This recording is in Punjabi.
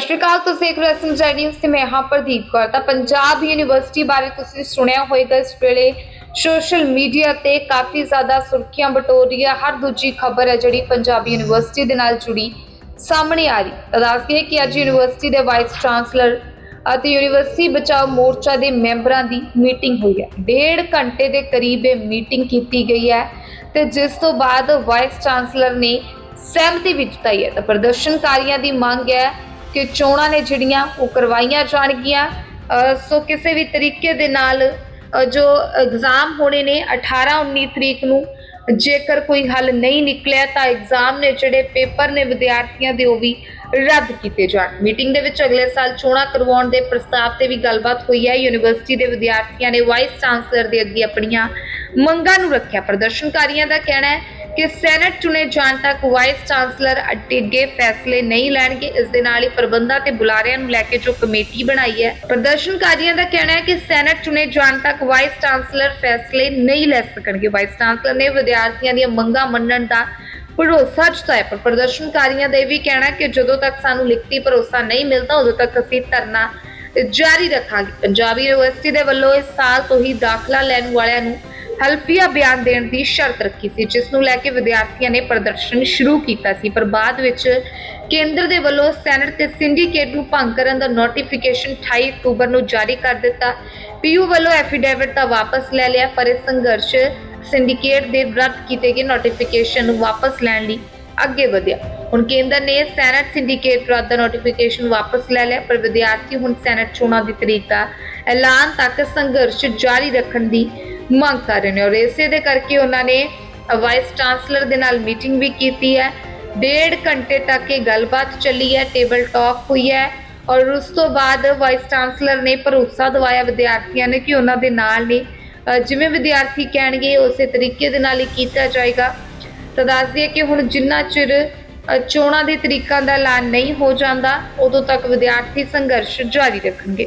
ਸਤਿ ਸ਼੍ਰੀ ਅਕਾਲ ਤੁਸੀਂ ਇੱਕ ਰਹੇ ਹੋ ਐਸਐਮ ਤੇ ਮੈਂ ਹਾਂ ਪ੍ਰਦੀਪ ਕੌਰ। ਤਾਂ ਪੰਜਾਬ ਯੂਨੀਵਰਸਿਟੀ ਬਾਰੇ ਤੁਸੀਂ ਸੁਣਿਆ ਹੋਵੇਗਾ ਇਸ ਵੇਲੇ ਸੋਸ਼ਲ ਮੀਡੀਆ ਤੇ ਕਾਫੀ ਜ਼ਿਆਦਾ ਸੁਰਖੀਆਂ ਬਟੋਰ ਰਹੀ ਹੈ ਹਰ ਦੂਜੀ ਖਬਰ ਹੈ ਜਿਹੜੀ ਪੰਜਾਬ ਯੂਨੀਵਰਸਿਟੀ ਦੇ ਨਾਲ ਜੁੜੀ ਸਾਹਮਣੇ ਆ ਰਹੀ। ਤਾਂ ਦੱਸ ਦਈਏ ਕਿ ਅੱਜ ਯੂਨੀਵਰਸਿਟੀ ਦੇ ਵਾਈਸ ਚਾਂਸਲਰ ਅਤੇ ਯੂਨੀਵਰਸਿਟੀ ਬਚਾਓ ਮੋਰਚਾ ਦੇ ਮੈਂਬਰਾਂ ਦੀ ਮੀਟਿੰਗ ਹੋਈ ਹੈ। ਡੇਢ ਘੰਟੇ ਦੇ ਕਰੀਬ ਇਹ ਮੀਟਿੰਗ ਕੀਤੀ ਗਈ ਹੈ ਤੇ ਜਿਸ ਤੋਂ ਬਾਅਦ ਵਾਈਸ ਚਾਂਸਲਰ ਨੇ ਸਹਿਮਤੀ ਵੀ ਜਤਾਈ ਹੈ। ਤਾਂ ਪ੍ਰਦਰਸ਼ਨਕਾਰੀਆਂ ਦੀ ਮੰਗ ਹੈ ਕਿ ਚੋਣਾਂ ਨੇ ਜਿਹੜੀਆਂ ਉਹ ਕਰਵਾਈਆਂ ਜਾਣਗੀਆਂ। ਸੋ ਕਿਸੇ ਵੀ ਤਰੀਕੇ ਦੇ ਨਾਲ ਜੋ ਐਗਜ਼ਾਮ ਹੋਣੇ ਨੇ 18 19 ਤਰੀਕ ਨੂੰ, ਜੇਕਰ ਕੋਈ ਹੱਲ ਨਹੀਂ ਨਿਕਲਿਆ ਤਾਂ ਐਗਜ਼ਾਮ ਨੇ ਜਿਹੜੇ ਪੇਪਰ ਨੇ ਵਿਦਿਆਰਥੀਆਂ ਦੇ ਉਹ ਵੀ ਰੱਦ ਕੀਤੇ ਜਾਣ। ਮੀਟਿੰਗ ਦੇ ਵਿੱਚ ਅਗਲੇ ਸਾਲ ਚੋਣਾਂ ਕਰਵਾਉਣ ਦੇ ਪ੍ਰਸਤਾਵ ਤੇ ਵੀ ਗੱਲਬਾਤ ਹੋਈ ਹੈ। ਯੂਨੀਵਰਸਿਟੀ ਦੇ ਵਿਦਿਆਰਥੀਆਂ ਨੇ ਵਾਈਸ ਚਾਂਸਲਰ ਦੇ ਅੱਗੇ ਆਪਣੀਆਂ ਮੰਗਾਂ ਨੂੰ ਰੱਖਿਆ। ਪ੍ਰਦਰਸ਼ਨਕਾਰੀਆਂ ਦਾ ਕਹਿਣਾ ਹੈ ਕਿ ਸੈਨੇਟ ਚੁਣੇ ਜਾਣ ਤੱਕ ਵਾਈਸ ਚਾਂਸਲਰ ਅੱਗੇ ਫੈਸਲੇ ਨਹੀਂ ਲੈਣਗੇ। ਇਸ ਦੇ ਨਾਲ ਹੀ ਪ੍ਰਬੰਧਾਂ ਤੇ ਬੁਲਾਰਿਆਂ ਨੂੰ ਲੈ ਕੇ ਜੋ ਕਮੇਟੀ ਬਣਾਈ ਹੈ, ਪ੍ਰਦਰਸ਼ਨਕਾਰੀਆਂ ਦਾ ਕਹਿਣਾ ਹੈ ਕਿ ਸੈਨੇਟ ਚੁਣੇ ਜਾਣ ਤੱਕ ਵਾਈਸ ਚਾਂਸਲਰ ਫੈਸਲੇ ਨਹੀਂ ਲੈ ਸਕਣਗੇ। ਵਾਈਸ ਚਾਂਸਲਰ ਨੇ ਵਿਦਿਆਰਥੀਆਂ ਦੀਆਂ ਮੰਗਾਂ ਮੰਨਣ ਦਾ ਭਰੋਸਾ ਜਤਾਇਆ, ਪਰ ਪ੍ਰਦਰਸ਼ਨਕਾਰੀਆਂ ਦਾ ਇਹ ਵੀ ਕਹਿਣਾ ਕਿ ਜਦੋਂ ਤੱਕ ਸਾਨੂੰ ਲਿਖਤੀ ਭਰੋਸਾ ਨਹੀਂ ਮਿਲਦਾ, ਉਦੋਂ ਤੱਕ ਅਸੀਂ ਧਰਨਾ ਜਾਰੀ ਰੱਖਾਂਗੇ। ਪੰਜਾਬੀ ਯੂਨੀਵਰਸਿਟੀ ਦੇ ਵੱਲੋਂ ਇਸ ਸਾਲ ਤੋਂ ਹੀ ਦਾਖਲਾ ਲੈਣ ਵਾਲਿਆਂ ਨੂੰ ਹਲਫੀਆ ਬਿਆਨ ਦੇਣ ਦੀ ਸ਼ਰਤ ਰੱਖੀ ਸੀ, ਜਿਸ ਨੂੰ ਲੈ ਕੇ ਵਿਦਿਆਰਥੀਆਂ ਨੇ ਪ੍ਰਦਰਸ਼ਨ ਸ਼ੁਰੂ ਕੀਤਾ ਸੀ, ਪਰ ਬਾਅਦ ਵਿੱਚ ਕੇਂਦਰ ਦੇ ਵੱਲੋਂ ਸੈਨੇਟ ਤੇ ਸਿੰਡੀਕੇਟ ਨੂੰ ਭੰਗ ਕਰਨ ਦਾ ਨੋਟੀਫਿਕੇਸ਼ਨ 28 ਅਕਤੂਬਰ ਨੂੰ ਜਾਰੀ ਕਰ ਦਿੱਤਾ। ਪੀਯੂ ਵੱਲੋਂ ਐਫੀਡੇਵਿਟ ਤਾਂ ਵਾਪਸ ਲੈ ਲਿਆ, ਪਰ ਇਹ ਸੰਘਰਸ਼ ਸਿੰਡੀਕੇਟ ਦੇ ਰੱਦ ਕੀਤੇ ਗਏ ਨੋਟੀਫਿਕੇਸ਼ਨ ਨੂੰ ਵਾਪਸ ਲੈਣ ਲਈ ਅੱਗੇ ਵਧਿਆ। ਹੁਣ ਕੇਂਦਰ ਨੇ ਸੈਨੇਟ ਸਿੰਡੀਕੇਟ ਰੱਦ ਦਾ ਨੋਟੀਫਿਕੇਸ਼ਨ ਵਾਪਸ ਲੈ ਲਿਆ, ਪਰ ਵਿਦਿਆਰਥੀ ਹੁਣ ਸੈਨੇਟ ਚੋਣਾਂ ਦੀ ਤਰੀਕ ਦਾ ਐਲਾਨ ਤੱਕ ਸੰਘਰਸ਼ ਜਾਰੀ ਰੱਖਣ ਦੀ ਮੰਗ ਕਰ ਰਹੇ ਨੇ ਔਰ ਇਸੇ ਦੇ ਕਰਕੇ ਉਹਨਾਂ ਨੇ ਵਾਈਸ ਚਾਂਸਲਰ ਦੇ ਨਾਲ ਮੀਟਿੰਗ ਵੀ ਕੀਤੀ ਹੈ। ਡੇਢ ਘੰਟੇ ਤੱਕ ਇਹ ਗੱਲਬਾਤ ਚੱਲੀ ਹੈ ਟੇਬਲ ਟਾਕ ਹੋਈ ਹੈ ਔਰ ਉਸ ਤੋਂ ਬਾਅਦ ਵਾਈਸ ਚਾਂਸਲਰ ਨੇ ਭਰੋਸਾ ਦਵਾਇਆ ਵਿਦਿਆਰਥੀਆਂ ਨੇ ਕਿ ਉਹਨਾਂ ਦੇ ਨਾਲ ਨੇ। ਜਿਵੇਂ ਵਿਦਿਆਰਥੀ ਕਹਿਣਗੇ, ਉਸੇ ਤਰੀਕੇ ਦੇ ਨਾਲ ਹੀ ਕੀਤਾ ਜਾਏਗਾ। ਤਾਂ ਦੱਸ ਦਈਏ ਕਿ ਹੁਣ ਜਿੰਨਾ ਚਿਰ ਚੋਣਾਂ ਦੇ ਤਰੀਕਾਂ ਦਾ ਐਲਾਨ ਨਹੀਂ ਹੋ ਜਾਂਦਾ, ਉਦੋਂ ਤੱਕ ਵਿਦਿਆਰਥੀ ਸੰਘਰਸ਼ ਜਾਰੀ ਰੱਖਣਗੇ।